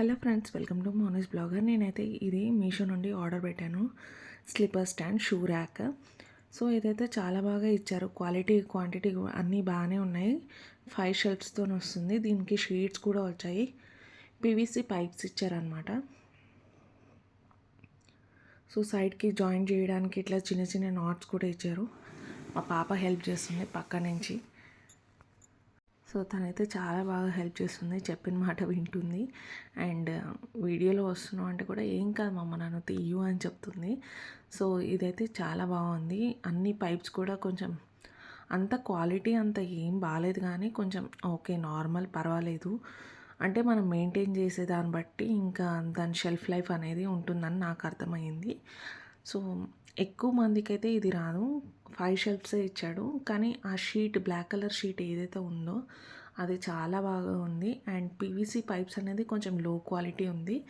Hello friends welcome to Moni's blogger. నేనైతే ఇది మీషో నుండి ఆర్డర్ పెట్టాను. Slipper stand shoe rack. So ఇదైతే చాలా బాగా ఇచ్చారు. క్వాలిటీ క్వాంటిటీ అన్నీ బాగానే ఉన్నాయి. ఫైవ్ షెల్ఫ్స్తో వస్తుంది. దీనికి షీట్స్ కూడా వచ్చాయి. పీవీసీ పైప్స్ ఇచ్చారనమాట సో సైడ్కి జాయిన్ చేయడానికి ఇట్లా చిన్న చిన్న నాట్స్ కూడా ఇచ్చారు. మా పాప హెల్ప్ చేస్తుంది పక్క నుంచి. సో తనైతే చాలా బాగా హెల్ప్ చేస్తుంది చెప్పిన మాట వింటుంది. అండ్ వీడియోలో వస్తున్నావు అంటే కూడా ఏం కాదు మమ్మ నన్ను తీయు అని చెప్తుంది. సో ఇదైతే చాలా బాగుంది. అన్ని పైప్స్ కూడా కొంచెం అంత క్వాలిటీ అంత ఏం బాగాలేదు కానీ కొంచెం ఓకే నార్మల్ పర్వాలేదు. అంటే మనం మెయింటైన్ చేసే దాన్ని బట్టి ఇంకా దాని షెల్ఫ్ లైఫ్ అనేది ఉంటుందని నాకు అర్థమైంది సో ఎక్కువ మందికి అయితే ఇది రాదు. ఫైవ్ షెల్ఫ్సే ఇచ్చాడు. కానీ ఆ షీట్ బ్లాక్ కలర్ షీట్ ఏదైతే ఉందో అది చాలా బాగా ఉంది. అండ్ పీవీసీ పైప్స్ అనేది కొంచెం లో క్వాలిటీ ఉంది.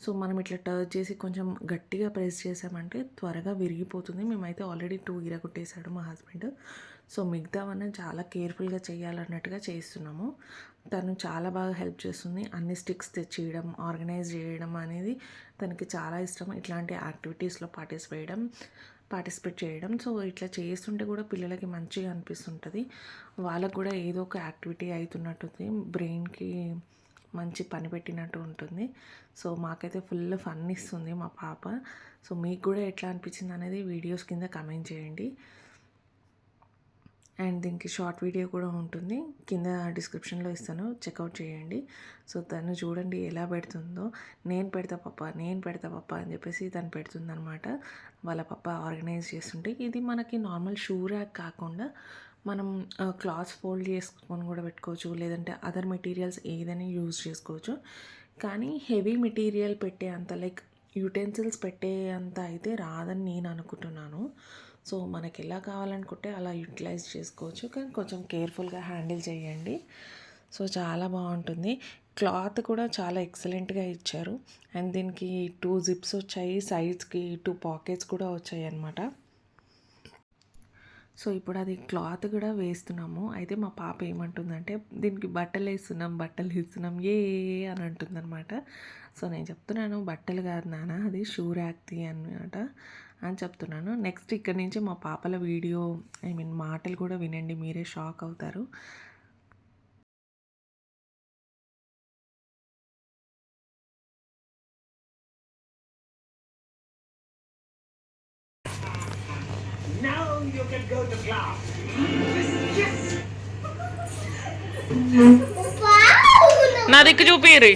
సో మనం ఇట్లా టర్చ్ చేసి కొంచెం గట్టిగా ప్రెస్ చేసామంటే త్వరగా విరిగిపోతుంది. మేమైతే ఆల్రెడీ టూ ఇరగొట్టేశాడు మా హస్బెండ్. సో మిగతావన్నీ చాలా కేర్ఫుల్గా చేయాలన్నట్టుగా చేస్తున్నాము. తను చాలా బాగా హెల్ప్ చేస్తుంది. అన్ని స్టిక్స్ తెచ్చేయడం ఆర్గనైజ్ చేయడం అనేది తనకి చాలా ఇష్టం. ఇట్లాంటి యాక్టివిటీస్లో పార్టిసిపేట్ పార్టిసిపేట్ చేయడం. సో ఇట్లా చేస్తుంటే కూడా పిల్లలకి మంచిగా అనిపిస్తుంటుంది. వాళ్ళకు కూడా ఏదో ఒక యాక్టివిటీ అవుతున్నట్టుంది బ్రెయిన్కి మంచి పని పెట్టినట్టు ఉంటుంది. సో మాకైతే ఫుల్ ఫన్ ఇస్తుంది మా పాప. సో మీకు కూడా ఎట్లా అనిపించింది అనేది వీడియోస్ కింద కమెంట్ చేయండి. అండ్ దీనికి షార్ట్ వీడియో కూడా ఉంటుంది. కింద డిస్క్రిప్షన్లో ఇస్తాను. చెక్అవుట్ చేయండి. సో తను చూడండి ఎలా పెడుతుందో. నేను పెడతా పప్ప నేను పెడతా పప్ప అని చెప్పేసి తను పెడుతుందనమాట వాళ్ళ పప్ప ఆర్గనైజ్ చేస్తుంటే ఇది మనకి నార్మల్ షూ ర్యాక్ కాకుండా మనం క్లాత్ ఫోల్డ్ చేసుకొని కూడా పెట్టుకోవచ్చు. లేదంటే అదర్ మెటీరియల్స్ ఏదైనా యూజ్ చేసుకోవచ్చు. కానీ హెవీ మెటీరియల్ పెట్టే అంత లైక్ యూటెన్సిల్స్ పెట్టే అంత అయితే రాదని నేను అనుకుంటున్నాను. సో మనకి ఎలా కావాలనుకుంటే అలా యూటిలైజ్ చేసుకోవచ్చు. కానీ కొంచెం కేర్ఫుల్గా హ్యాండిల్ చేయండి. సో చాలా బాగుంటుంది. క్లాత్ కూడా చాలా ఎక్సలెంట్గా ఇచ్చారు. అండ్ దీనికి టూ జిప్స్ వచ్చాయి. సైడ్స్కి టూ పాకెట్స్ కూడా వచ్చాయి అన్నమాట. సో ఇప్పుడు అది క్లాత్ కూడా వేస్తున్నాము. అయితే మా పాప ఏమంటుందంటే దీనికి బట్టలు వేస్తున్నాం బట్టలు వేస్తున్నాం ఏ అని అంటుందన్నమాట. సో నేను చెప్తున్నాను బట్టలు కాదు నాన్న అది షూ ర్యాక్ది అనమాట అని చెప్తున్నాను నెక్స్ట్ ఇక్కడ నుంచి మా పాపల వీడియో ఐ మీన్ మాటలు కూడా వినండి మీరే షాక్ అవుతారు Now you can go to class. Yes. నా దిక్కు చూపిరి.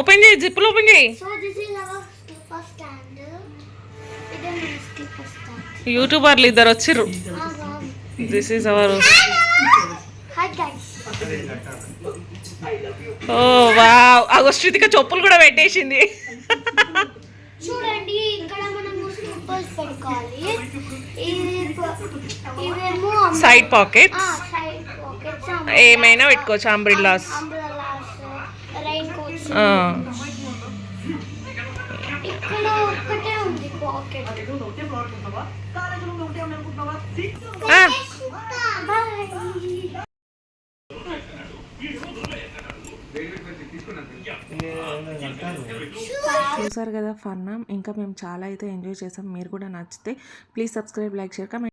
ఓపెన్ చేయి జిప్పులు ఓపెన్ చేయి. యూట్యూబర్లు ఇద్దరు వచ్చిర్రు. Ah. This is our. Oh wow. అగో శృతిక చెప్పులు కూడా పెట్టేసింది. చూడండి ఇక్కడ పెట్టుకోవాలి. సైడ్ పాకెట్స్ ఏమైనా పెట్టుకోవచ్చు అంబ్రిల్లాస్ చూసారు కదా ఫన్ ఇంకా మేము చాలా అయితే ఎంజాయ్ చేసాం. మీరు కూడా నచ్చితే please subscribe like share comment.